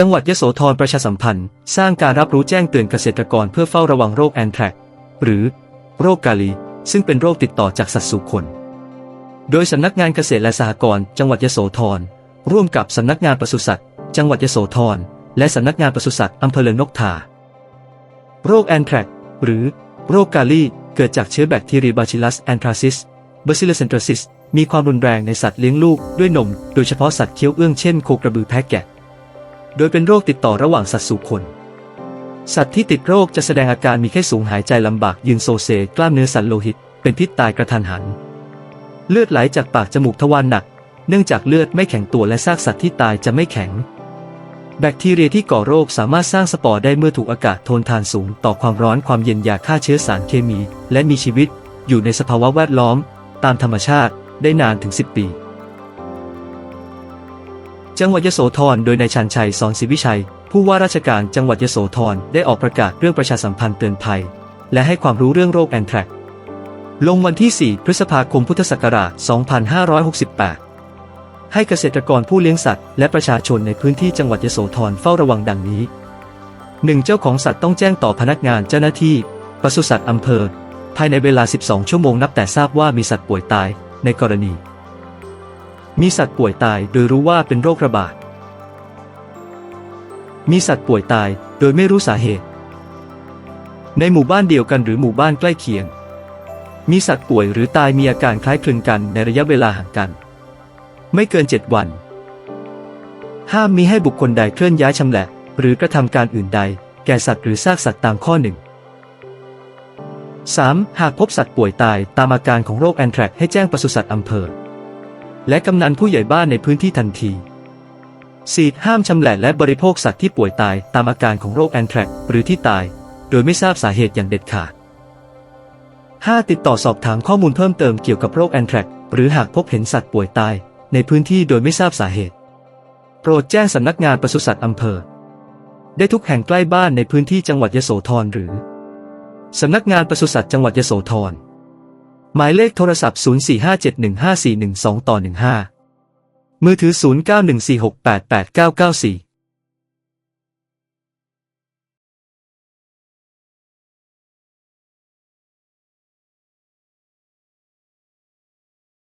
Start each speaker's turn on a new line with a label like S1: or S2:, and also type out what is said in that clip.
S1: จังหวัดยโสธรประชาสัมพันธ์ สร้างการรับรู้แจ้งเตือนเกษตรกรเพื่อเฝ้าระวังโรคแอนแทรกหรือ โรคกาลี ซึ่งเป็นโรคติดต่อจากสัตว์สู่คน โดยสำนักงานเกษตรและสหกรณ์จังหวัดยโสธรร่วมกับสำนักงานปศุสัตว์จังหวัดยโสธรและสำนักงานปศุสัตว์อำเภอเลิงนกทา โรคแอนแทรกหรือ โรคกาลีเกิดจากเชื้อแบคทีเรียบาซิลัสแอนทราซิส b a c i l l u s centrosis มีความรุนแรงในสัตว์เลี้ยงลูกด้วยนม โดยเฉพาะสัตว์เคี้ยวเอื้องเช่นโคกระบือแพะแกะ โดยเป็นโรคติดต่อระหว่างสัตว์สู่คน สัตว์ที่ติดโรคจะแสดงอาการมีไข้สูงหายใจลำบากยืนโซเซ กล้ามเนื้อสั่นโลหิต เป็นพิษตายกระทันหัน เลือดไหลจากปากจมูกทวารหนัก เนื่องจากเลือดไม่แข็งตัวและซากสัตว์ที่ตายจะไม่แข็ง แบคทีเรียที่ก่อโรคสามารถสร้างสปอร์ได้เมื่อถูกอากาศทนทานสูง ต่อความร้อนความเย็นยาฆ่าเชื้อสารเคมี และมีชีวิต อยู่ในสภาวะแวดล้อม ตามธรรมชาติได้นานถึง 10 ปี จังหวัดยโสธร โดยนายชันชัยสอนศิวิชัย ผู้ว่าราชการจังหวัดยโสธรได้ออกประกาศเรื่องประชาสัมพันธ์เตือนภัย และให้ความรู้เรื่องโรคแอนแทรกลงวันที่ 4 พฤษภาคมพุทธศักราช 2568 ให้เกษตรกรผู้เลี้ยงสัตว์และประชาชนในพื้นที่จังหวัดยโสธรเฝ้าระวังดังนี้ 1. เจ้าของสัตว์ต้องแจ้งต่อพนักงานเจ้าหน้าที่ปศุสัตว์อำเภอ ภายในเวลา 12 ชั่วโมงนับแต่ทราบว่ามีสัตว์ป่วยตาย ในกรณี มีสัตว์ป่วยตายโดยรู้ว่าเป็นโรคระบาด มีสัตว์ป่วยตายโดยไม่รู้สาเหตุ ในหมู่บ้านเดียวกันหรือหมู่บ้านใกล้เคียง มีสัตว์ป่วยหรือตายมีอาการคล้ายคลึงกันในระยะเวลาห่างกัน ไม่เกิน 7 วัน ห้ามมีให้บุคคลใดเคลื่อนย้ายชำแหละ หรือกระทำการอื่นใด แก่สัตว์หรือซากสัตว์ตามข้อหนึ่ง 3. หากพบสัตว์ป่วยตายตามอาการของโรคแอนแทรกให้แจ้งปศุสัตว์อำเภอ และกำนันผู้ใหญ่บ้านในพื้นที่ทันที 4. ห้ามชำแหละและบริโภคสัตว์ที่ป่วยตายตามอาการของโรคแอนแทรกหรือที่ตาย โดยไม่ทราบสาเหตุอย่างเด็ดขาด 5. ติดต่อสอบถามข้อมูลเพิ่มเติมเกี่ยวกับโรคแอนแทรกหรือหากพบเห็นสัตว์ป่วยตาย ในพื้นที่โดยไม่ทราบสาเหตุ โปรดแจ้งสำนักงานปศุสัตว์อำเภอ ได้ทุกแห่งใกล้บ้านในพื้นที่จังหวัดยโสธรหรือสำนักงานปศุสัตว์จังหวัดยโสธร หมายเลขโทรศัพท์0457154112 ต่อ 15 มือถือ 0914688994